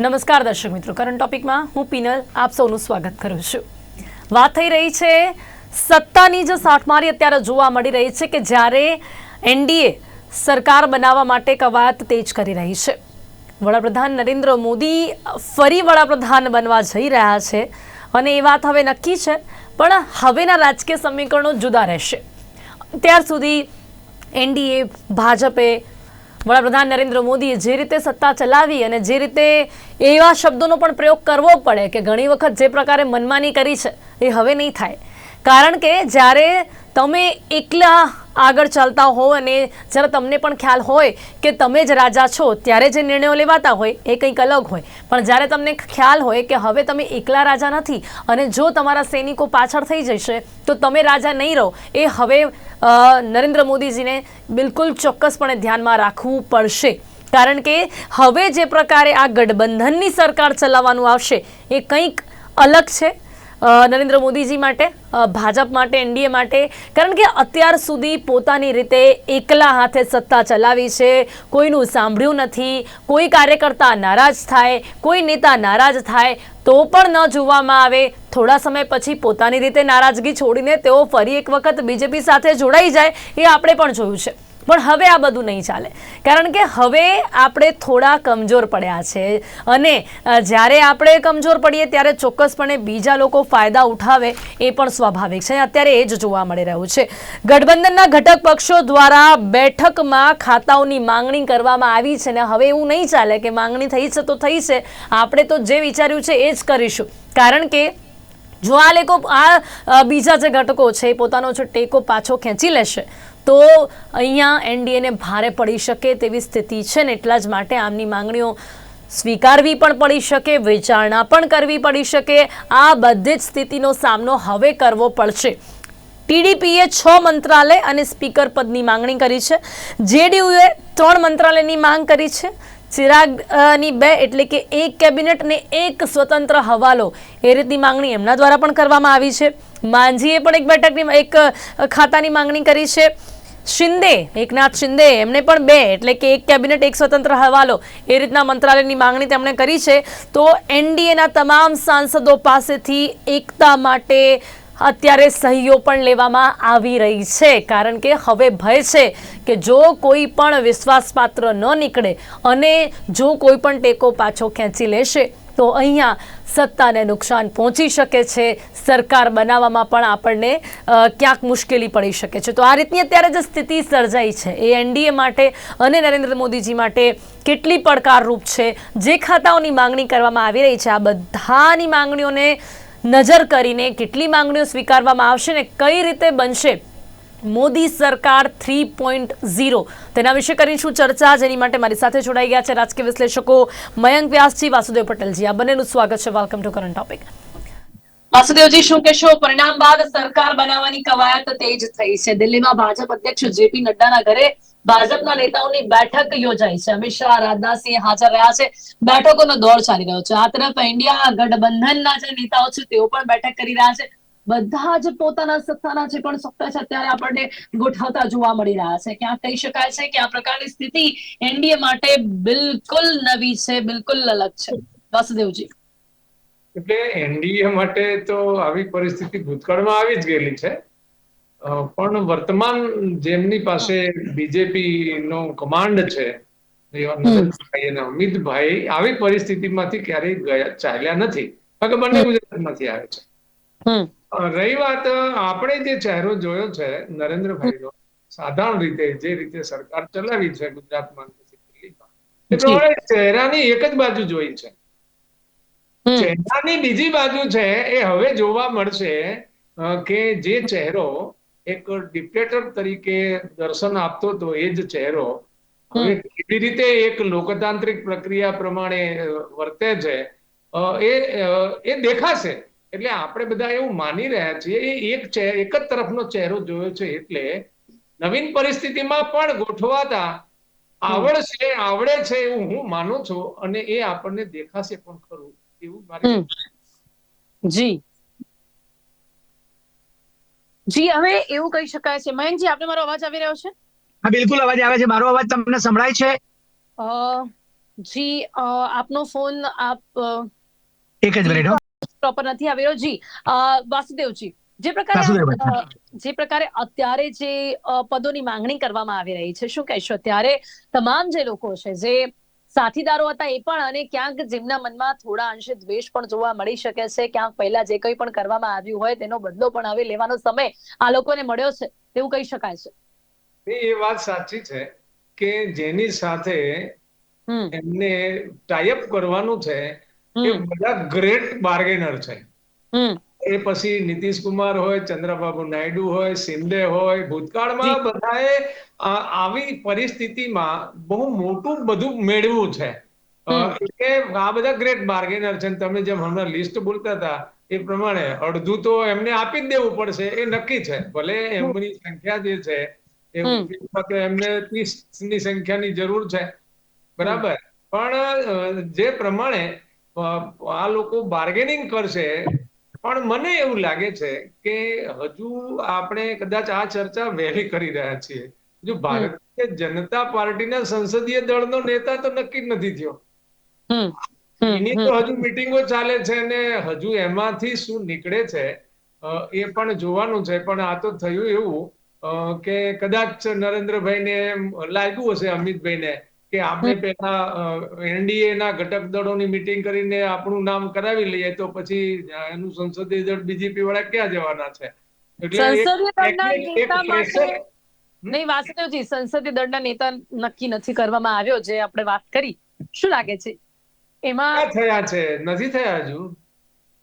નમસ્કાર દર્શક મિત્રો કરંટ ટોપિકમાં હું પિનલ આપ સૌનું સ્વાગત કરું છું. વાત થઈ રહી છે સત્તાની જે સાઠમારી અત્યારે જોવા મળી રહી છે કે જ્યારે એનડીએ સરકાર બનાવવા માટે કવાયત તેજ કરી રહી છે. વડાપ્રધાન નરેન્દ્ર મોદી ફરી વડાપ્રધાન બનવા જઈ રહ્યા છે અને એ વાત હવે નક્કી છે, પણ હવેના રાજકીય સમીકરણો જુદા રહેશે. ત્યાર સુધી એનડીએ, ભાજપે વડાપ્રધાન નરેન્દ્ર મોદીએ જે રીતે સત્તા ચલાવી અને જે રીતે એવા શબ્દોનો પણ પ્રયોગ કરવો પડે કે ઘણી વખત જે પ્રકારે મનમાની કરી છે, એ હવે નહીં થાય. કારણ કે જ્યારે તમે એકલા આગળ ચાલતા હો અને જ્યારે તમને પણ ખ્યાલ હોય કે તમે જ રાજા છો, ત્યારે જે નિર્ણયો લેવાતા હોય એ કંઈક અલગ હોય. પણ જ્યારે તમને ખ્યાલ હોય કે હવે તમે એકલા રાજા નથી અને જો તમારા સૈનિકો પાછળ થઈ જશે, તો તમે રાજા નહીં રહો. એ હવે નરેન્દ્ર મોદીજીને બિલકુલ ચોક્કસપણે ધ્યાનમાં રાખવું પડશે. કારણ કે હવે જે પ્રકારે આ ગઠબંધનની સરકાર ચલાવવાનું આવશે, એ કંઈક અલગ છે. નરેન્દ્ર મોદીજી માટે ભાજપ માટે, એનડીએ માટે, કારણ કે અત્યાર સુધી પોતાની રીતે એકલા હાથે સત્તા ચલાવી છે, કોઈનું સાંભળ્યું નથી, કોઈ કાર્યકર્તા નારાજ થાય, કોઈ નેતા નારાજ થાય, તો પણ ન જોવામાં આવે. થોડા સમય પછી પોતાની રીતે નારાજગી છોડીને તેઓ ફરી એક વખત બીજેપી સાથે જોડાઈ જાય, એ આપણે પણ જોયું છે. પણ હવે આ બધું નહીં ચાલે. કારણ કે હવે આપણે થોડા કમજોર પડ્યા છે. અને જ્યારે આપણે કમજોર પડીએ ત્યારે ચોક્કસપણે બીજા લોકો ફાયદા ઉઠાવે એ પણ સ્વાભાવિક છે. અત્યારે એ જ જોવા મળી રહ્યું છે. ગઠબંધનના ઘટક પક્ષો દ્વારા બેઠકમાં ખાતાઓની માંગણી કરવામાં આવી છે ને હવે એવું નહીં ચાલે કે માંગણી થઈ છે તો થઈ છે. આપણે તો જે વિચાર્યું છે એ જ કરીશું. કારણ કે, જો આ લોકો, આ બીજા જે ઘટકો છે એ પોતાનો જો ટેકો પાછો ખેંચી લેશે તો અહીંયા એનડીએને ભારે પડી શકે તેવી સ્થિતિ છે ને એટલા જ માટે આમની માંગણીઓ સ્વીકારવી પણ પડી શકે, વિચારણા પણ કરવી પડી શકે. આ બધી જ સ્થિતિનો સામનો હવે કરવો પડશે. ટીડીપીએ છ મંત્રાલય અને સ્પીકર પદની માંગણી કરી છે. જેડીયુએ ત્રણ મંત્રાલયની માંગ કરી છે. ચિરાગની બે એટલે કે એક કેબિનેટ ને એક સ્વતંત્ર હવાલો. એ રીતની માંગણી એમના દ્વારા પણ કરવામાં આવી છે. માંઝીએ પણ એક બેઠકની, એક ખાતાની માંગણી કરી છે. શિંદે, એકનાથ શિંદે, એમને પણ બે, એટલે કે એક કેબિનેટ, એક સ્વતંત્ર હવાલો. એ રીતના મંત્રાલયની માંગણી તેમણે કરી છે. તો એનડીએના તમામ સાંસદો પાસેથી એકતા માટે અત્યારે સહીઓ પણ લેવામાં આવી રહી છે. કારણ કે હવે ભય છે કે જો કોઈ પણ વિશ્વાસપાત્ર ન નીકળે અને જો કોઈ પણ ટેકો પાછો ખેંચી લેશે તો અહીંયા સત્તાને નુકસાન પહોંચી શકે છે. સરકાર બનાવવામાં પણ આપણને ક્યાંક મુશ્કેલી પડી શકે છે. તો આ રીતની અત્યારે જે સ્થિતિ સર્જાઈ છે. એ એનડીએ માટે અને નરેન્દ્ર મોદીજી માટે કેટલી પડકારરૂપ છે. જે ખાતાઓની માંગણી કરવામાં આવી રહી છે. આ બધાની માંગણીઓને નજર કરીને કેટલી માંગણીઓ સ્વીકારવામાં આવશે ને કઈ રીતે બનશે મોદી સરકાર થ્રી પોઈન્ટ ઝીરો. તેના વિશે કરીશું ચર્ચા, જેની માટે મારી સાથે જોડાઈ ગયા છે રાજકીય વિશ્લેષકો મયંક વ્યાસજી, વાસુદેવ પટેલજી. આ બંનેનું સ્વાગત છે. Welcome to current topic Vasudevji, શું કહેશો? પરિણામ બાદ સરકાર બનાવવાની કવાયત તેજ થઈ છે. દિલ્હીમાં ભાજપ અધ્યક્ષ જેપી નડ્ડાના ઘરે ભાજપના નેતાઓની બેઠક યોજાઈ છે. અમિત શાહ રાજનાથસિંહ હાજર રહ્યા છે. બેઠકોનો દોર ચાલી રહ્યો છે. આ તરફ ઇન્ડિયા ગઠબંધનના જે નેતાઓ છે, તેઓ પણ બેઠક કરી રહ્યા છે. બધા જ પોતાના સત્તાના જે પણ સત્તા છે અત્યારે આપણને ગોઠવતા જોવા મળી રહ્યા છે. ક્યાં કહી શકાય છે કે આ પ્રકારની સ્થિતિ એનડીએ માટે બિલકુલ નવી છે બિલકુલ અલગ છે. વાસુદેવજી. એટલે એનડીએ માટે તો આવી પરિસ્થિતિ ભૂતકાળમાં આવી જ ગયેલી છે. પણ વર્તમાન જેમની પાસે બીજેપી નો કમાન્ડ છે અને અમિતભાઈ આવી પરિસ્થિતિમાંથી ક્યારેય ગયા ચાલ્યા નથી. કારણ બંને ગુજરાતમાંથી આવે છે. રહી વાત આપણે જે ચહેરો જોયો છે નરેન્દ્રભાઈનો સાધારણ રીતે જે રીતે સરકાર ચલાવી છે ગુજરાતમાં દિલ્હીમાં એ પ્રમાણે ચહેરાની એક જ બાજુ જોઈ છે. ચહેરાની બીજી બાજુ છે એ હવે જોવા મળશે કે જે ચહેરો એક ડિક્ટેટર તરીકે દર્શન આપતો હતો એ જ ચહેરો હવે કેવી રીતે એક લોકતાંત્રિક પ્રક્રિયા પ્રમાણે વર્તે છે એ એ દેખાશે. એટલે આપણે બધા એવું માની રહ્યા છીએ એ એક એક જ તરફનો ચહેરો જોયો છે એટલે નવીન પરિસ્થિતિમાં પણ ગોઠવાતા આવડશે આવડે છે એવું હું માનું છું અને એ આપણને દેખાશે પણ ખરું એવું મારે જી. જી હવે એવું કહી શકાય છે. મયંકજી આપને મારો અવાજ આવી રહ્યો છે? હા બિલકુલ અવાજ આવે છે. મારો અવાજ તમને સંભળાય છે? જી આપનો ફોન આપ એક જ મિનિટ. પ્રોપર નથી આવી રહ્યો જી વાસુદેવજી જે પ્રકારે જે પ્રકારે અત્યારે જે પદોની માંગણી કરવામાં આવી રહી છે શું કહેશો? અત્યારે તમામ જે લોકો છે જે સાથીદારો હતા એ પણ અને ક્યાંક જેમના મનમાં થોડા અંશે દ્વેષ પણ જોવા મળી શકે છે ક્યાંક પહેલા જે કંઈ પણ કરવામાં આવ્યું હોય તેનો બદલો પણ હવે લેવાનો સમય આ લોકોને મળ્યો છે તેવું કહી શકાય છે. એ વાત સાચી છે કે જેની સાથે એમને ટાઈઅપ કરવાનું છે એ બધા ગ્રેટ બાર્ગેનર છે. એ પછી નીતિશ કુમાર હોય ચંદ્રબાબુ નાયડુ હોય શિંદે હોય ભૂતકાળમાં બધાએ આવી પરિસ્થિતિમાં બહુ મોટું બધું મેળવ્યું છે. એટલે આ બધા ગ્રેટ બાર્ગેનર છે. તમે જેમ હમણાં લિસ્ટ બોલતા હતા એ પ્રમાણે અડધું તો એમને આપી જ દેવું પડશે. એ નક્કી છે. ભલે એમની સંખ્યા જે છે એ. એમને ત્રીસની સંખ્યાની જરૂર છે. બરાબર? પણ જે પ્રમાણે આ લોકો બાર્ગેનિંગ કરશે. પણ મને એવું લાગે છે કે હજુ આપણે કદાચ આ ચર્ચા વહેલી કરી રહ્યા છીએ. જો ભારતીય જનતા પાર્ટીના સંસદીય દળનો નેતા તો નક્કી નથી થયો. એની તો હજુ મિટિંગો ચાલે છે ને હજુ એમાંથી શું નીકળે છે એ પણ જોવાનું છે. પણ આ તો થયું એવું કે કદાચ નરેન્દ્રભાઈને ને લાગ્યું હશે અમિતભાઈને. કે આપણે પહેલા એનડીએ ના ઘટક દળોની મિટિંગ કરીને આપણું નામ કરાવી લઈએ તો પછી એનું સંસદીય દળ બીજેપી વાળા ક્યાં જવાના છે? નહીં વાસુદેવજી સંસદીય દળના નેતા નક્કી નથી કરવામાં આવ્યો જે આપણે વાત કરી. શું લાગે છે? એમાં થયા છે? નથી થયા હજુ?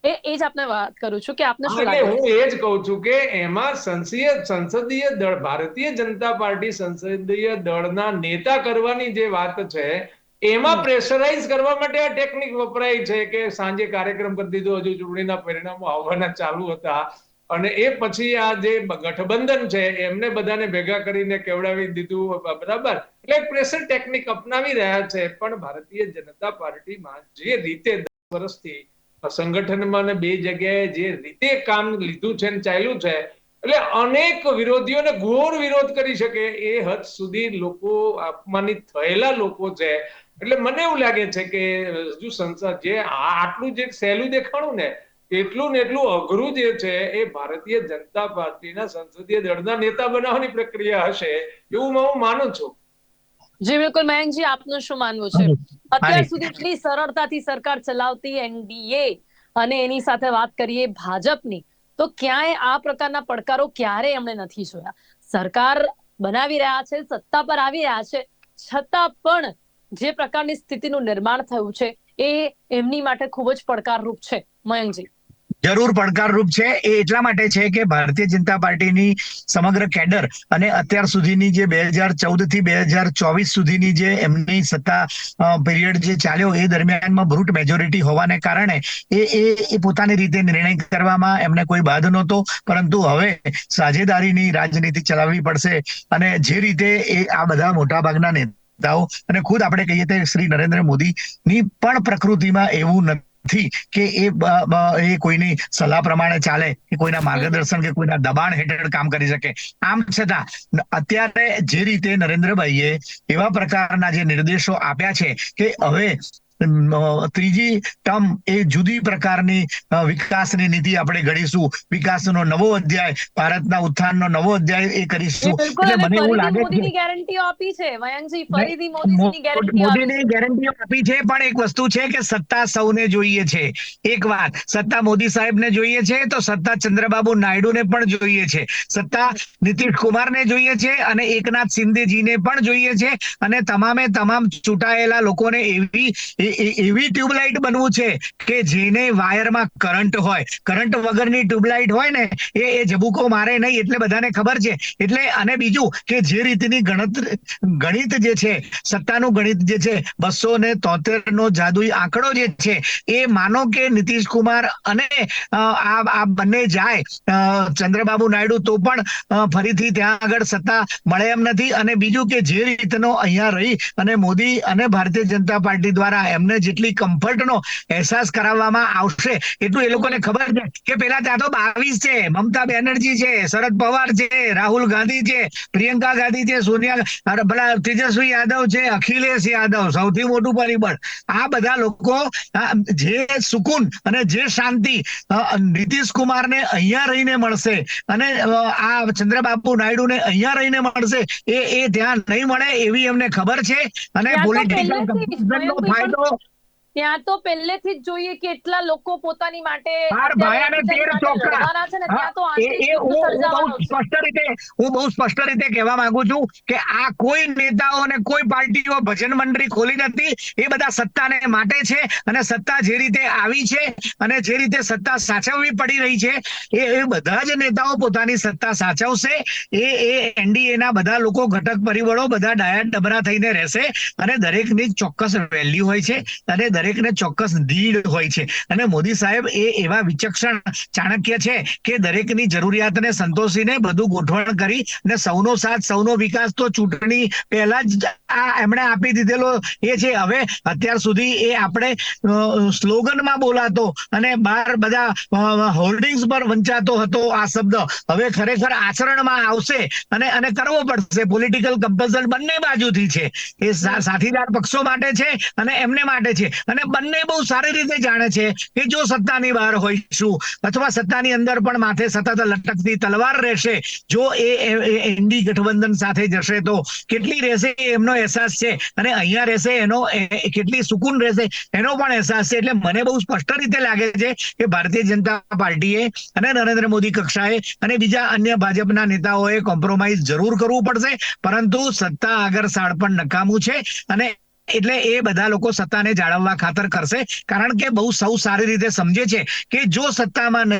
એ એ જ આપને વાત કરું છું કે આપને શું લાગે? હું એ જ કહું છું કે એમાં સંસદીય સંસદીય દળ ભારતીય જનતા પાર્ટી સંસદીય દળના નેતા કરવાની જે વાત છે એમાં પ્રેશરાઇઝ કરવા માટે આ ટેકનિક વપરાય છે કે સાંજે કાર્યક્રમ કરી દીધો હજુ ચૂંટણીના પરિણામો આવવાના ચાલુ હતા. અને એ પછી આ જે ગઠબંધન છે એમને બધાને ભેગા કરીને કેવડાવી દીધું બરાબર? એટલે પ્રેશર ટેકનિક અપનાવી રહ્યા છે. પણ ભારતીય જનતા પાર્ટીમાં જે રીતે દસ વર્ષથી સંગઠનમાં ને બે જગ્યાએ જે રીતે કામ લીધું છે ને ચાલ્યું છે, એટલે અનેક વિરોધીઓને ઘોર વિરોધ કરી શકે એ હદ સુધી લોકો અપમાનિત થયેલા લોકો છે. એટલે મને એવું લાગે છે કે, હજુ સંસદ જે આટલું જે સહેલું દેખાણું ને, એટલું ને એટલું અઘરું જે છે એ ભારતીય જનતા પાર્ટીના સંસદીય દળના નેતા બનાવવાની પ્રક્રિયા હશે એવું હું માનું છું. જી, બિલકુલ. મયંકજી, આપનું શું માનવું છે? અત્યાર સુધી એટલી સરળતાથી સરકાર ચલાવતી એનડીએ અને એની સાથે વાત કરીએ ભાજપની તો ક્યાંય આ પ્રકારના પડકારો ક્યારે એમણે નથી જોયા. સરકાર બનાવી રહ્યા છે સત્તા પર આવી રહ્યા છે છતાં પણ જે પ્રકારની સ્થિતિનું નિર્માણ થયું છે એ એમની માટે ખૂબ જ પડકારરૂપ છે. મયંકજી જરૂર પડકારરૂપ છે. એ એટલા માટે છે કે ભારતીય જનતા પાર્ટીની સમગ્ર કેડર અને અત્યાર સુધીની જે બે હજાર ચૌદથી બે હજાર ચોવીસ સુધીની જે એમની સત્તા પીરિયડ જે ચાલ્યો એ દરમિયાનમાં બ્રુટ મેજોરિટી હોવાને કારણે એ એ પોતાની રીતે નિર્ણય કરવામાં એમને કોઈ બાધ નહોતો. પરંતુ હવે સાજેદારીની રાજનીતિ ચલાવવી પડશે અને જે રીતે એ, આ બધા મોટા ભાગના નેતાઓ અને ખુદ આપણે કહીએ તો શ્રી નરેન્દ્ર મોદીની પણ પ્રકૃતિમાં એવું નથી કે એ એ કોઈની સલાહ પ્રમાણે ચાલે, કે કોઈના માર્ગદર્શન કે કોઈના દબાણ હેઠળ કામ કરી શકે. આમ છતાં અત્યારે જે રીતે નરેન્દ્રભાઈએ એવા પ્રકારના જે નિર્દેશો આપ્યા છે કે હવે ત્રીજી ટર્મ એ જુદી પ્રકારની વિકાસની નીતિ આપણે ઘડીશું. વિકાસનો નવો અધ્યાય ભારતના ઉત્થાનનો નવો અધ્યાય એ કરીશું. એટલે મને એવું લાગે છે ગેરંટીઓ આપી છે. મયંકજી ફરીથી મોદીની ગેરંટી મોદીની ગેરંટીઓ આપી છે પણ એક વસ્તુ છે કે સત્તા સૌને જોઈએ છે. એક વાત સત્તા મોદી સાહેબને જોઈએ છે તો સત્તા ચંદ્રબાબુ નાયડુને પણ જોઈએ છે. સત્તા નીતિશ કુમારને જોઈએ છે અને એકનાથ શિંદેજીને પણ જોઈએ છે. અને તમામે તમામ ચૂંટાયેલા લોકોને એવી એવી ટ્યુબલાઇટ બનવું છે કે જેને વાયરમાં કરંટ હોય. કરંટ વગરની ટ્યુબલાઇટ હોય ને, એ એ ઝબૂકો મારે નહીં એટલે બધાને ખબર છે. એટલે અને બીજું કે જે રીતની ગણતરી ગણિત જે છે, સત્તાનું ગણિત જે છે, બસો ને તોતેર નો જાદુઈ આંકડો જે છે, એ માનો કે નીતિશ કુમાર અને આ આ બંને જાય ચંદ્રબાબુ નાયડુ તો પણ ફરીથી ત્યાં આગળ સત્તા મળે એમ નથી. અને બીજું કે જે રીતનો અહીંયા રહી અને મોદી અને ભારતીય જનતા પાર્ટી દ્વારા એમને જેટલી કમ્ફર્ટનો અહેસાસ કરાવવામાં આવશે એટલું એ લોકોને ખબર છે કે પેલા ત્યાં તો બાવીસ છે મમતા બેનર્જી છે શરદ પવાર છે રાહુલ ગાંધી છે પ્રિયંકા ગાંધી છે સોનિયા પેલા તેજસ્વી યાદવ છે અખિલેશ યાદવ સૌથી મોટું પરિબળ. આ બધા લોકો જે સુકૂન અને જે શાંતિ નીતિશ કુમારને અહીંયા રહીને મળશે અને આ ચંદ્રબાબુ નાયડુને અહીંયા રહીને મળશે એ એ ત્યાં નહીં મળે એવી એમને ખબર છે અને પોલિટિકલ ફાયદો well, ત્યાં તો પહેલેથી જ જોઈએ કે એટલા લોકો પોતાની માટે ને. સ્પષ્ટ રીતે હું બહુ સ્પષ્ટ રીતે કહેવા માંગુ છું કે આ કોઈ નેતાઓ અને કોઈ પાર્ટીઓ ભજન મંડળી ખોલી નથી. એ બધા સત્તાને માટે છે અને સત્તા જે રીતે આવી છે અને જે રીતે સત્તા સાચવવી પડી રહી છે એ બધા જ નેતાઓ પોતાની સત્તા સાચવશે. એ એ એનડીએ ના બધા લોકો ઘટક પરિબળો બધા ડાયા ડબરા થઈને રહેશે અને દરેકની ચોક્કસ વેલ્યુ હોય છે અને દરેકને ચોક્કસ ધીડ હોય છે. અને મોદી સાહેબ એ એવા વિચક્ષણ ચાણક્ય છે કે દરેકની જરૂરિયાતને સંતોષીને બધું ગોઠવણ કરી અને સૌનો સાથ, સૌનો વિકાસ તો ચૂંટણી પહેલા જ આ એમણે આપી દીધેલો એ છે. હવે અત્યાર સુધી એ આપણે સ્લોગનમાં બોલાતો અને બહાર બધા હોર્ડિંગ્સ પર વંચાતો હતો આ શબ્દ. હવે ખરેખર આચરણમાં આવશે અને અને કરવો પડશે. પોલિટિકલ કમ્પલ્સન બંને બાજુથી છે. એ સાથીદાર પક્ષો માટે છે અને એમને માટે છે. અને બંને બહુ સારી રીતે જાણે છે કે જો સત્તાની બહાર હોઈશું, અથવા સત્તાની અંદર પણ માથે સતત લટકતી તલવાર રહેશે, જો એ એનડી ગઠબંધન સાથે જશે તો કેટલી રહેશે એમનો અહેસાસ છે. અને અહીંયા રહેશે એનો કેટલી સુકૂન રહેશે એનો પણ અહેસાસ છે. એટલે મને બહુ સ્પષ્ટ રીતે લાગે છે કે ભારતીય જનતા પાર્ટીએ અને નરેન્દ્ર મોદી કક્ષાએ અને બીજા અન્ય ભાજપના નેતાઓએ કોમ્પ્રોમાઇઝ જરૂર કરવું પડશે. પરંતુ સત્તા આગળ સાડ પણ નકામું છે અને એટલે એ બધા લોકો સત્તાને જાળવવા ખાતર કરશે. કારણ કે બહુ સૌ સારી રીતે સમજે છે કે જો સત્તામાં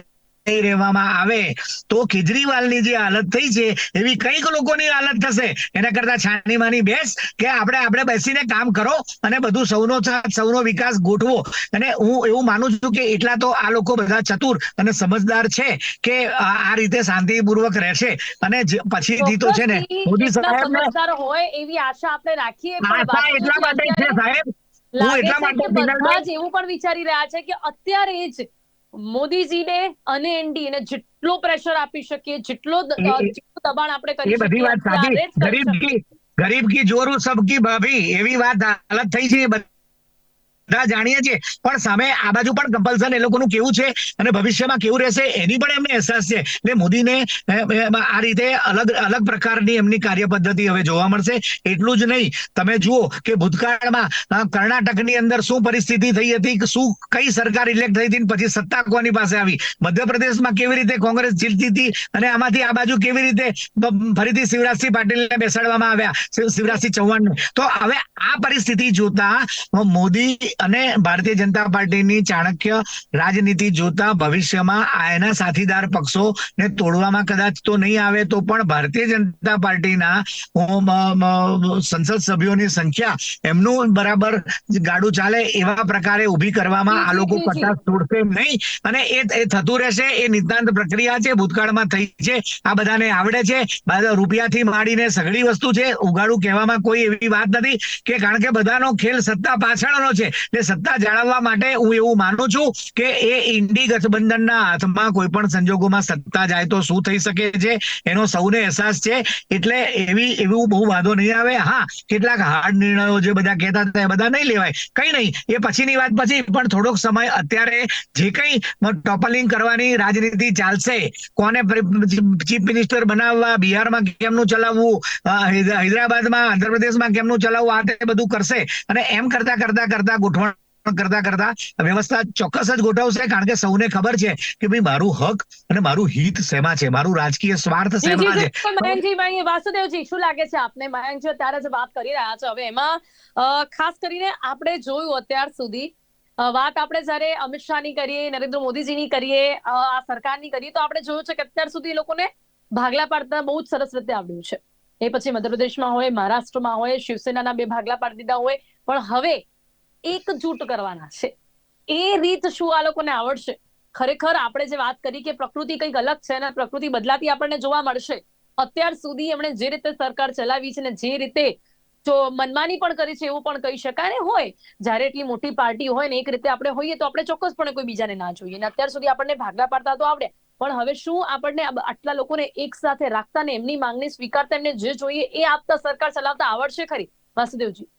નહીં રહેવામાં આવે તો કેજરીવાલની જે હાલત થઈ છે એવી કંઈક લોકોની હાલત થશે. એના કરતા છાની માની બેસ કે આપણે આપણે બેસીને કામ કરો અને બધું સૌનો સૌનો વિકાસ ગોઠવો. અને હું એવું માનું છું કે એટલા તો આ લોકો બધા ચતુર અને સમજદાર છે કે આ રીતે શાંતિપૂર્વક રહેશે. અને પછીથી તો છે ને મોદી સાહેબ હોય એવી આશા આપણે રાખીએ એટલા માટે છે સાહેબ. હું એટલા માટે એવું પણ વિચારી રહ્યા છે કે અત્યારે જ મોદીજીને અને એનડીએ જેટલો પ્રેશર આપી શકીએ જેટલો દબાણ આપણે કરી બધી વાત સાચી. ગરીબ કી ગરીબ કી જોરું સબકી ભાભી એવી વાત હાલત થઈ છે બધા જાણીએ છીએ. પણ સામે આ બાજુ પણ કમ્પલસન એ લોકોનું કેવું છે અને ભવિષ્યમાં કેવું રહેશે એની પણ એમને અહેસાસ છે. એટલે મોદીને આ રીતે અલગ અલગ પ્રકારની એમની કાર્ય પદ્ધતિ હવે જોવા મળશે. એટલું જ નહીં. તમે જુઓ કે ભૂતકાળમાં કર્ણાટકની અંદર શું પરિસ્થિતિ થઈ હતી શું કઈ સરકાર ઇલેક્ટ થઈ હતી પછી સત્તા કોની પાસે આવી? મધ્યપ્રદેશમાં કેવી રીતે કોંગ્રેસ જીતતી હતી અને આમાંથી આ બાજુ કેવી રીતે ફરીથી શિવરાજસિંહ પાટીલને બેસાડવામાં આવ્યા? શિવ- શિવરાજસિંહ ચૌહાણને. તો હવે આ પરિસ્થિતિ જોતા મોદી અને ભારતીય જનતા પાર્ટીની ચાણક્ય રાજનીતિ જોતા ભવિષ્યમાં આ એના સાથીદાર પક્ષો ને તોડવામાં કદાચ તો નહીં આવે તો પણ ભારતીય જનતા પાર્ટીના સંસદ સભ્યોની સંખ્યા એમનું બરાબર ગાડું ચાલે એવા પ્રકારે ઊભી કરવામાં આ લોકો જી. તોડશે નહીં. અને એ એ થતું રહેશે એ નિતાંત પ્રક્રિયા છે ભૂતકાળમાં થઈ છે આ બધાને આવડે છે રૂપિયાથી માંડીને સઘળી વસ્તુ છે. ઉગાડું કહેવામાં કોઈ એવી વાત નથી કે કારણ કે બધાનો ખેલ સત્તા પાછળનો છે. એટલે સત્તા જાળવવા માટે હું એવું માનું છું કે એ ઇન્ડી ગઠબંધનના હાથમાં કોઈ પણ સંજોગોમાં સત્તા જાય તો શું થઈ શકે છે? એનો સૌને અહેસાસ છે. એટલે એવી, એવું બહુ વાંધો નહીં આવે. હા, કેટલાક હાર્ડ નિર્ણયો જે બધા કહેતા હતા એ બધા નહીં લેવાય. કઈ નહીં. એ પછીની વાત પછી, પણ થોડોક સમય અત્યારે જે કઈ ટોપલિંગ કરવાની રાજનીતિ ચાલશે, કોને ચીફ મિનિસ્ટર બનાવવા, બિહારમાં કેમનું ચલાવવું હૈદરાબાદમાં, આંધ્રપ્રદેશમાં કેમનું ચલાવવું, આ તે બધું કરશે. અને એમ કરતા કરતા કરતા ગોઠવણ કરતા કરતા વ્યવસ્થા ચોક્કસ જ ગોઠવશે કારણ કે સૌને ખબર છે કે ભાઈ મારું હક અને મારું હિત શેમાં છે? મારું રાજકીય સ્વાર્થ શેમાં છે? તો મયંકજીભાઈ, વાસુદેવજી શું લાગે છે આપને? મયંકજી અત્યારે જે વાત કરી રહ્યા છો. હવે એમાં ખાસ કરીને આપણે જોયું અત્યાર સુધી વાત આપણે જ્યારે અમિત શાહની કરીએ નરેન્દ્ર મોદીજીની કરીએ આ સરકારની કરીએ તો આપણે જોયું છે કે અત્યાર સુધી લોકોને ભાગલા પાડતા બહુ જ સરસ રીતે આવડ્યું છે. એ પછી મધ્યપ્રદેશમાં હોય મહારાષ્ટ્રમાં હોય શિવસેનાના બે ભાગલા પાડી દીધા હોય પણ હવે એકજૂટ કરવાના છે. એ રીત શું આ લોકોને આવડશે? ખરેખર આપણે જે વાત કરી કે પ્રકૃતિ કંઈક અલગ છે અને પ્રકૃતિ બદલાતી આપણને જોવા મળશે, અત્યાર સુધી એમણે જે રીતે સરકાર ચલાવી છે ને જે રીતે જો મનમાની પણ કરી છે એવું પણ કહી શકાય ને હોય, જ્યારે એટલી મોટી પાર્ટી હોય ને એક રીતે આપણે હોઈએ તો આપણે ચોક્કસપણે કોઈ બીજાને ના જોઈએ અને અત્યાર સુધી આપણને ભાગલા પાડતા તો આવડે, પણ હવે શું આપણને આટલા લોકોને એક સાથે રાખતા ને એમની માંગણી સ્વીકારતા એમને જે જોઈએ એ આપતા સરકાર ચલાવતા આવડશે ખરી? વાસુદેવજી.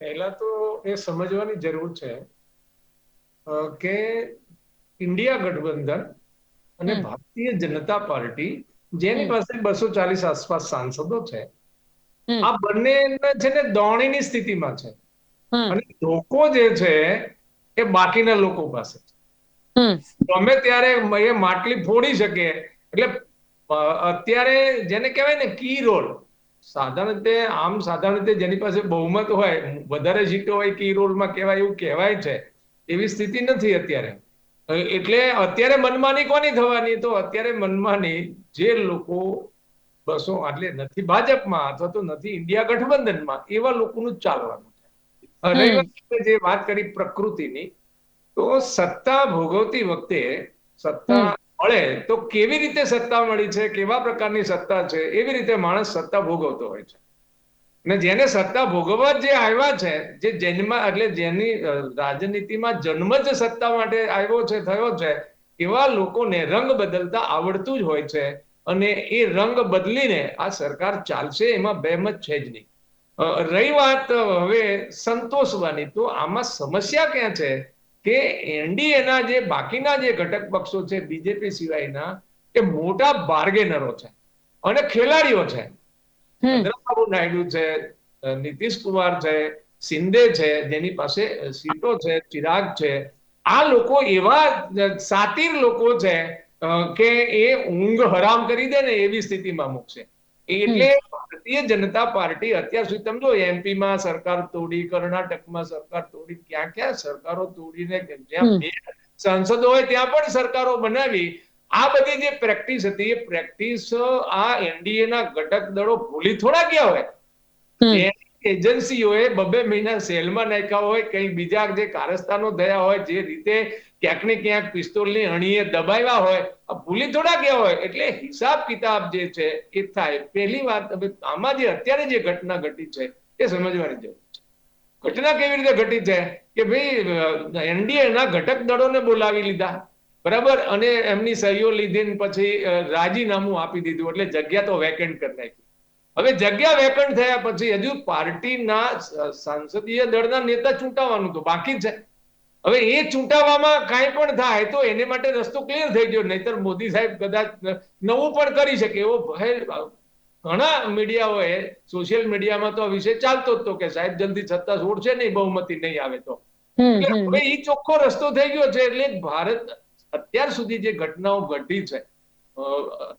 પહેલા તો એ સમજવાની જરૂર છે કે ઇન્ડિયા ગઠબંધન અને ભારતીય જનતા પાર્ટી જેની પાસે બસો ચાલીસ આસપાસ સાંસદો છે આ બંને છે ને દોણીની સ્થિતિમાં છે. અને લોકો જે છે એ બાકીના લોકો પાસે છે. ગમે ત્યારે એ માટલી ફોડી શકે એટલે અત્યારે જેને કહેવાય ને કી રોલ સાધારણ રીતે આમ સાધારણ રીતે જેની પાસે બહુમત હોય વધારે સીટો હોય કી રોલમાં કહેવાય એવું કહેવાય છે એવી સ્થિતિ નથી અત્યારે. એટલે અત્યારે મનમાની કોની થવાની? તો અત્યારે મનમાની જે લોકો બસો એટલે નથી ભાજપમાં અથવા તો નથી ઇન્ડિયા ગઠબંધનમાં એવા લોકોનું ચાલવાનું છે. જે વાત કરી પ્રકૃતિની તો સત્તા ભોગવતી વખતે સત્તા મળે તો કેવી રીતે સત્તા મળી છે? કેવા પ્રકારની સત્તા છે? એવી રીતે માણસ સત્તા ભોગવતો હોય છે. ને જેને સત્તા ભોગવવા જે આવ્યા છે, જે જન્મ, એટલે જેની રાજનીતિમાં જન્મ જ સત્તા માટે આવ્યો છે, થયો છે, એવા લોકોને રંગ બદલતા આવડતું જ હોય છે. અને એ રંગ બદલીને આ સરકાર ચાલશે, એમાં બેમત છે જ નહીં. રહી વાત હવે સંતોષવાની. તો આમાં સમસ્યા ક્યાં છે? કે એનડીએના જે બાકીના જે ઘટક પક્ષો છે બીજેપી સિવાયના એ મોટા બાર્ગેનરો છે અને ખેલાડીઓ છે. ચંદ્રબાબુ નાયડુ છે નીતિશ કુમાર છે સિંદે છે જેની પાસે સીટો છે ચિરાગ છે. આ લોકો એવા સાતીર લોકો છે કે એ ઊંઘ હરામ કરી દે ને એવી સ્થિતિમાં મૂકશે. એટલે ભારતીય જનતા પાર્ટી અત્યાર સુધી તમે જો એમપીમાં સરકાર તોડી કર્ણાટકમાં સરકાર તોડી ક્યાં ક્યાં સરકારો તોડીને જ્યાં બે સાંસદો હોય ત્યાં પણ સરકારો બનાવી. આ બધી જે પ્રેક્ટિસ હતી એ પ્રેક્ટિસ આ એનડીએ ના ઘટક દળો ભૂલી થોડા ગયા હોય. એજન્સીઓએ બબે મહિના સેલમાં નાખ્યા હોય, કઈ બીજા જે કારસ્તાનો થયા હોય, જે રીતે ક્યાંક ને ક્યાંક પિસ્તોલની અણીએ દબાવ્યા હોય ભૂલી થોડા ગયા હોય, એટલે હિસાબ કિતાબ જે છે એ થાય. પહેલી વાત આમાં જે અત્યારે જે ઘટના ઘટી છે, એ સમજવાની જરૂર છે. ઘટના કેવી રીતે ઘટી છે? કે ભાઈ, એનડીએ ના ઘટક દળોને બોલાવી લીધા, બરાબર? અને એમની સહીઓ લીધી પછી રાજીનામું આપી દીધું, એટલે જગ્યા તો વેકેન્ટ કરી નાખી. હવે જગ્યા વેકન્ટ થયા પછી હજુ પાર્ટીના સંસદીય દળના નેતા ચૂંટાવાનું તો બાકી છે. હવે એ ચૂંટાવામાં કાંઈ પણ થાય તો એને માટે રસ્તો ક્લિયર થઈ ગયો. નહીતર મોદી સાહેબ કદાચ નવું પણ કરી શકે એવો ભય ઘણા મીડિયાઓએ સોશિયલ મીડિયામાં તો આ વિષય ચાલતો જ તો કે સાહેબ જલ્દી સત્તા છોડશે નહીં બહુમતી નહીં આવે તો. હવે એ ચોખ્ખો રસ્તો થઈ ગયો છે એટલે ભારત અત્યાર સુધી જે ઘટનાઓ ઘટી છે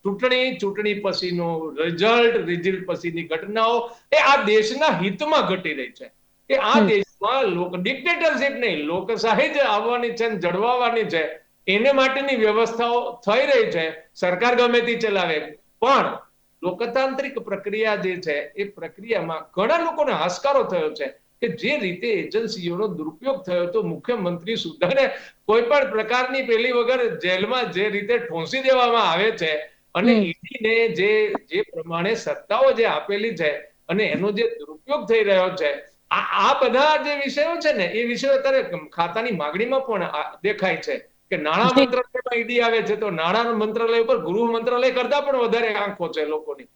ચૂંટણી ચૂંટણી પછીનો રિઝલ્ટ રિઝલ્ટ પછીની ઘટનાઓ એ આ દેશના હિતમાં ઘટી રહી છે. કે આ દેશમાં લોક ડિક્ટેટરશિપ નહીં લોકશાહી જ આવવાની છે જળવાવાની છે એને માટેની વ્યવસ્થાઓ થઈ રહી છે સરકાર ગમે તે ચલાવે. પણ લોકતાંત્રિક પ્રક્રિયા જે છે એ પ્રક્રિયામાં ઘણા લોકોને હાશકારો થયો છે. કે જે રીતે એજન્સીઓનો દુરુપયોગ થયો હતો મુખ્યમંત્રી સુધાને કોઈ પણ પ્રકારની પેલી વગર જેલમાં જે રીતે ઠોંસી દેવામાં આવે છે અને ઈડીને જે જે પ્રમાણે સત્તાઓ જે આપેલી છે અને એનો જે દુરુપયોગ થઈ રહ્યો છે આ આ બધા જે વિષયો છે ને એ વિષયો અત્યારે ખાતાની માગણીમાં પણ દેખાય છે કે નાણાં મંત્રાલયમાં ઈડી આવે છે તો નાણાં મંત્રાલય ઉપર ગૃહ મંત્રાલય કરતા પણ વધારે આંખો છે લોકોની.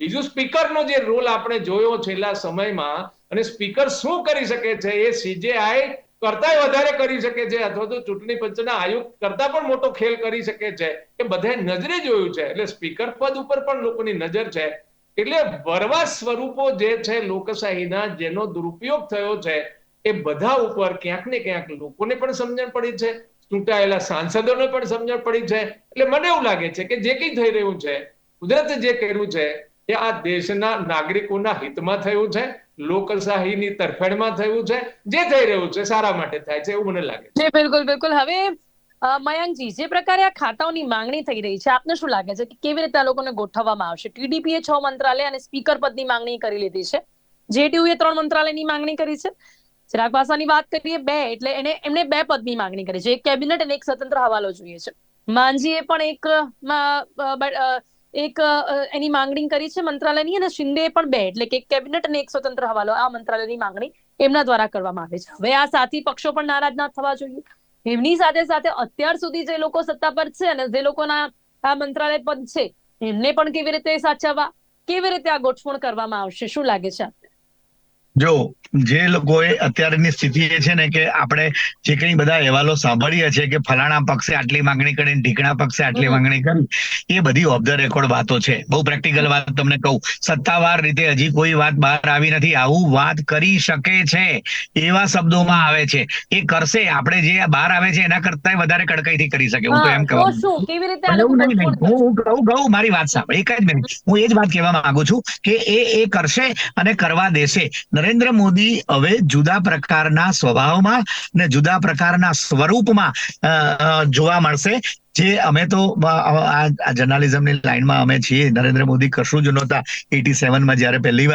બીજું સ્પીકરનો જે રોલ આપણે જોયો છેલ્લા સમયમાં અને સ્પીકર શું કરી શકે છે? એ સીજેઆઈ કરતાય વધારે કરી શકે છે અથવા તો ચૂંટણી પંચના આયુક્ત કરતા પણ મોટો ખેલ કરી શકે છે. એ બધાએ નજરે જોયું છે. એટલે સ્પીકર પદ ઉપર પણ લોકોની નજર છે. એટલે વરવા સ્વરૂપો જે છે લોકશાહીના જેનો દુરુપયોગ થયો છે, એ બધા ઉપર ક્યાંક ને ક્યાંક લોકોને પણ સમજણ પડી છે. ચૂંટાયેલા સાંસદોને પણ સમજણ પડી છે. એટલે મને એવું લાગે છે કે જે કંઈ થઈ રહ્યું છે, કુદરતે જે કર્યું છે, એ આ દેશના નાગરિકોના હિતમાં થયું છે. લોકશાહીની તરફેણમાં થયું છે, જે થઈ રહ્યું છે, સારા માટે થાય છે, એવું મને લાગે છે. બિલકુલ બિલકુલ. હવે મયંકજી, જે પ્રકારે આ ખાતાઓની માંગણી થઈ રહી છે, આપને શું લાગે છે કે કેવી રીતે આ લોકોને ગોઠવવામાં આવશે? ટીડીપીએ છ મંત્રાલય અને સ્પીકર પદની માંગણી કરી લીધી છે. જેડીયુએ ત્રણ મંત્રાલયની માંગણી કરી છે. ચિરાગ પાસાની વાત કરીએ, બે, એટલે એને, એમણે બે પદની માંગણી કરી છે. એક કેબિનેટ અને એક સ્વતંત્ર હવાલો જોઈએ છે. માંઝીએ પણ એક એક એની માંગણી કરી છે મંત્રાલયની અને શિંદે પણ બે, એટલે કે કેબિનેટ અને એક સ્વતંત્ર હવાલો. આ મંત્રાલયની માંગણી એમના દ્વારા કરવામાં આવે છે. હવે આ સાથી પક્ષો પણ નારાજ ના થવા જોઈએ. એમની સાથે સાથે અત્યાર સુધી જે લોકો સત્તા પર છે અને જે લોકોના આ મંત્રાલય પદ છે, એમને પણ કેવી રીતે સાચવવા, કેવી રીતે આ ગોઠવણ કરવામાં આવશે, શું લાગે છે? જો જે લોકોએ અત્યારની સ્થિતિ એ છે ને કે આપણે જે કંઈ બધા અહેવાલો સાંભળીએ છીએ કે ફલાણા પક્ષે આટલી માંગણી કરી ઢીકણા પક્ષે આટલી માંગણી કરી એ બધી ઓફ ધ રેકોર્ડ વાતો છે. બહુ પ્રેક્ટિકલ વાત તમને કહું. સત્તાવાર રીતે હજી કોઈ વાત બહાર આવી નથી. આવું વાત કરી શકે છે. એવા શબ્દોમાં આવે છે. એ કરશે. આપણે જે બહાર આવે છે એના કરતા વધારે કડકાઈથી કરી શકે. હું તો એમ તો કહેવા શું? કેવી રીતે આ પણ લોકો એવું નહીં, નહીં. ગોઠવણ હું હું કહું કહું મારી વાત સાંભળ. એક જ મિનિટ હું એ જ વાત કહેવા માંગુ છું કે એ એ કરશે અને કરવા દેશે. નરેન્દ્ર મોદી હવે જુદા પ્રકારના સ્વભાવમાં ને જુદા પ્રકારના સ્વરૂપમાં જોવા મળશે. જે અમે તો, આ જર્નાલિઝમની લાઈનમાં અમે છીએ. નરેન્દ્ર મોદી કશું જ નહોતા. એટી સેવનમાં જ્યારે પહેલી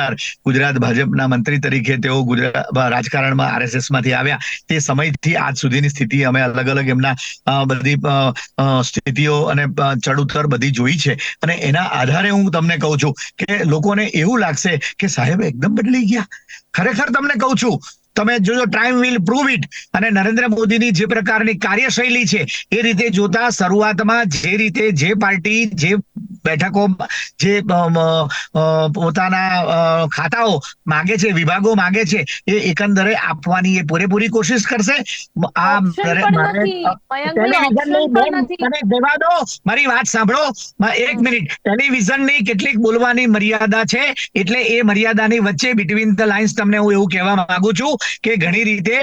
ગુજરાત ભાજપના મંત્રી તરીકે તેઓ ગુજરાત, રાજકારણમાં આરએસએસ આવ્યા, તે સમયથી આજ સુધીની સ્થિતિ અમે અલગ અલગ એમના બધી સ્થિતિઓ અને ચડઉતર બધી જોઈ છે. અને એના આધારે હું તમને કહું છું કે લોકોને એવું લાગશે કે સાહેબ, એકદમ બદલી ગયા. ખરેખર તમને કહું છું તમે જોજો ટાઈમ વિલ પ્રૂવ ઇટ અને નરેન્દ્ર મોદીની જે પ્રકારની કાર્યશૈલી છે એ રીતે જોતા શરૂઆતમાં જે રીતે જે પાર્ટી જે બેઠકો જે પોતાના ખાતાઓ માગે છે વિભાગો માગે છે એ એકંદરે આપવાની એ પૂરેપૂરી કોશિશ કરશે. આ કહેવા દો. મારી વાત સાંભળો. એક. મિનિટ. ટેલિવિઝનની કેટલીક બોલવાની મર્યાદા છે એટલે એ મર્યાદાની વચ્ચે બિટવીન ધ લાઇન્સ તમને હું એવું કહેવા માંગુ છું. કે ઘણી રીતે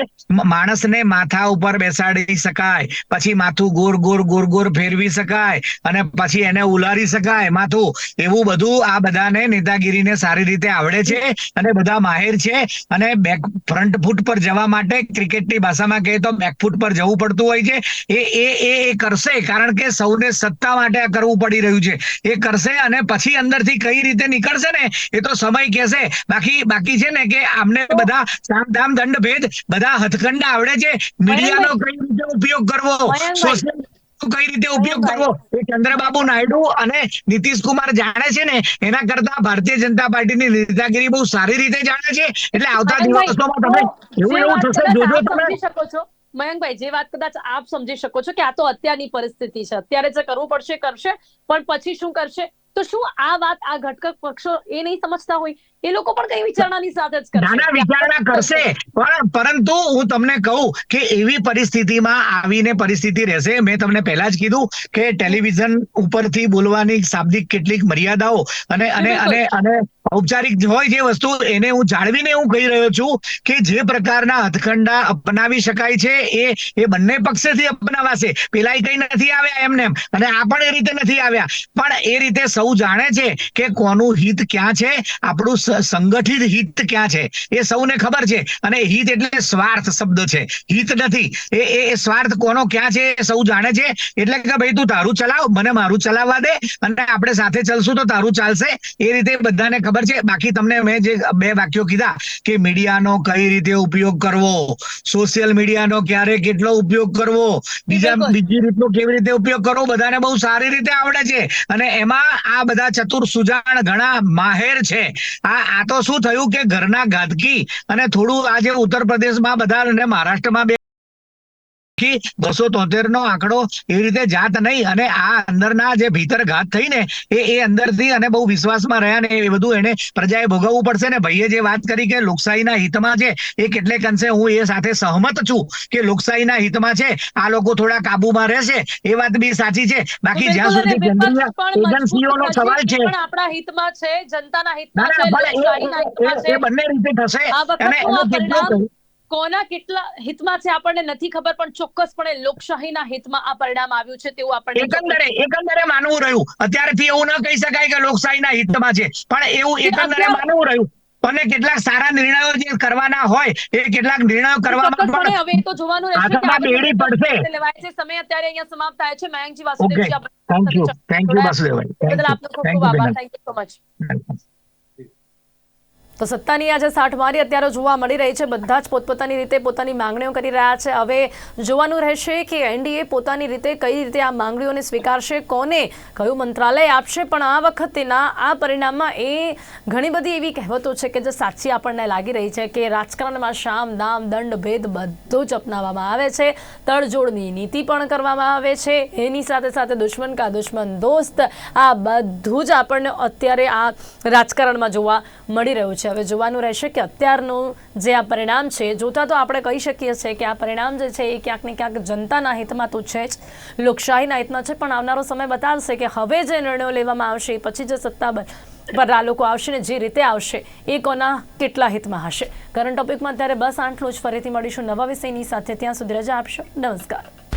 માણસને માથા ઉપર બેસાડી શકાય, પછી માથું ગોર ગોર ગોર ગોર ફેરવી શકાય, અને પછી એને ઉલારી શકાય. માથું એવું બધું આ બધાને નેતાગીરીને સારી રીતે આવડે છે અને બધા માહેર છે. અને બેક, ફ્રન્ટ ફૂટ પર જવા માટે ક્રિકેટની ભાષામાં કહે તો બેકફૂટ પર જવું પડતું હોય છે. એ એ એ એ કરશે કારણ કે સૌને સત્તા માટે આ કરવું પડી રહ્યું છે. એ કરશે અને પછી અંદરથી કઈ રીતે નીકળશે ને એ તો સમય કહેશે. બાકી બાકી છે ને કે આમને બધા સામ દામ દંડ ભેદ બધા હથકંડા આવડે છે. મીડિયાનો કઈ રીતે ઉપયોગ કરવો? સોશિયલ કઈ રીતે ઉપયોગ કરવો? એ ચંદ્રબાબુ નાયડુ અને નીતિશ કુમાર જાણે છે ને એના કરતા ભારતીય જનતા પાર્ટીની નેતાગીરી બહુ સારી રીતે જાણે છે. એટલે આવતા દિવસોમાં તમે એવું એવું થશે જોજો તમે. સમજી શકો છો મયંકભાઈ જે વાત કદાચ આપ સમજી શકો છો કે આ તો અત્યારની પરિસ્થિતિ છે. અત્યારે જે કરવું પડશે કરશે પણ પછી શું કરશે? તો શું આ વાત આ ઘટક પક્ષો એ નહીં સમજતા હોય? એ લોકો પણ કઈ વિચારણાની સાથે જ કરશે. ના વિચારણા કરશે. પણ પરંતુ હું તમને કહું કે એવી પરિસ્થિતિમાં આવીને પરિસ્થિતિ રહેશે. મેં તમને પહેલા જ કીધું કે ટેલિવિઝન ઉપરથી બોલવાની શાબ્દિક કેટલીક મર્યાદાઓ અને અને અને અને ઔપચારિક હોય જે વસ્તુ એને હું જાળવીને હું કહી રહ્યો છું કે જે પ્રકારના હથકંડા અપનાવી શકાય છે એ એ બંને પક્ષેથી અપનાવાશે. પેલા એ કઈ નથી આવ્યા એમને એમ. અને આ પણ એ રીતે નથી આવ્યા. પણ એ રીતે સૌ જાણે છે કે કોનું હિત ક્યાં છે? આપણું સંગઠિત હિત ક્યાં છે? એ સૌને ખબર છે. અને હિત એટલે સ્વાર્થ શબ્દ છે. હિત નથી. એ એ સ્વાર્થ કોનો ક્યાં છે? એ સૌ જાણે છે. એટલે કે ભાઈ તું તારું ચલાવ મને મારું ચલાવવા દે અને આપણે સાથે ચલશું તો તારું ચાલશે. એ રીતે બધાને ખબર છે. બાકી તમને મેં જે બે વાક્યો કીધા કે મીડિયાનો કઈ રીતે ઉપયોગ કરવો? સોશિયલ મીડિયાનો ક્યારે કેટલો ઉપયોગ કરવો? બીજા બીજી રીતનો કેવી રીતે ઉપયોગ કરવો? બધાને બહુ સારી રીતે આવડે છે. અને એમાં આ બધા ચતુર સુજાણ ઘણા માહેર છે. આ આ તો શું થયું કે ઘરના ગાદકી અને થોડું આજે ઉત્તર પ્રદેશમાં બધા અને મહારાષ્ટ્રમાં બે બસો તોતેર નો આંકડો એ રીતે જાત નહીં અને આ અંદરના જે ભીતર ઘાત થઈ ને એ એ અંદરથી અને બહુ વિશ્વાસમાં રહ્યા ને એ બધું એને પ્રજાએ ભોગવવું પડશે ને ભાઈએ જે વાત કરી કે લોકશાહીના હિતમાં છે એ કેટલેક અંશે હું એ સાથે સહમત છું કે લોકશાહીના હિતમાં છે આ લોકો થોડા કાબુમાં રહેશે એ વાત બી સાચી છે. બાકી જ્યાં સુધી કેન્દ્રીય એજન્સીઓનો સવાલ છે. આપણા હિતમાં છે જનતાના હિતમાં છે એ- બંને રીતે થશે અને એનો પરિણામ કોના કેટલા હિતમાં છે આપણને નથી ખબર પણ ચોક્કસપણે લોકશાહીના હિતમાં આ પરિણામ આવ્યું છે તેવું આપણને એકંદરે એકંદરે માનવું રહ્યું. અત્યારથી એવું ન કહી શકાય કે લોકશાહીના હિતમાં છે પણ એવું એકંદરે માનવું રહ્યું. અને કેટલાક સારા નિર્ણયો જે કરવાના હોય એ કેટલાક નિર્ણયો કરવામાં પણ હવે તો જોવાનું રહેશે કે બેડી પડશે. લેવાય છે. સમય અત્યારે અહીંયા સમાપ્ત થાય છે. મયંકજી વાસુદેવજી આપણે thank you thank you. Vasudevbhai. બદલ આપનો ખૂબ ખૂબ આભાર. થેન્ક યુ સો મચ તો સત્તાની આજે સાઠમારી અત્યારે જોવા મળી રહી છે. બધા જ પોતપોતાની રીતે પોતાની માંગણીઓ કરી રહ્યા છે. હવે જોવાનું રહેશે કે એનડીએ પોતાની રીતે કઈ રીતે આ માંગણીઓને સ્વીકારશે, કોને કયું મંત્રાલય આપશે, પણ આ વખતેના આ પરિણામમાં એ ઘણી બધી એવી કહેવતો છે કે જે સાચી આપણને લાગી રહી છે કે રાજકારણમાં શામ, દામ, દંડ, ભેદ બધું જ અપનાવવામાં આવે છે. તડજોડની નીતિ પણ કરવામાં આવે છે. એની સાથે સાથે દુશ્મન કા દુશ્મન દોસ્ત, આ બધું જ આપણને અત્યારે આ રાજકારણમાં જોવા મળી રહ્યું છે. હવે જોવાનું રહેશે કે અત્યારનું જે આ પરિણામ છે, જોતા તો આપણે કહી શકીએ છીએ કે આ પરિણામ જે છે એ ક્યાંક ને ક્યાંક જનતાના હિતમાં તો છે જ. લોકશાહીના હિતમાં છે, પણ આવનારો સમય બતાવશે કે હવે જે નિર્ણયો લેવામાં આવશે, એ પછી જે સત્તા પર આ લોકો આવશે ને જે રીતે આવશે, એ કોના કેટલા હિતમાં હશે? કરંટ ટોપિકમાં અત્યારે બસ આટલું જ. ફરીથી મળીશું નવા વિષયની સાથે. ત્યાં સુધી રજા આપશો. નમસ્કાર.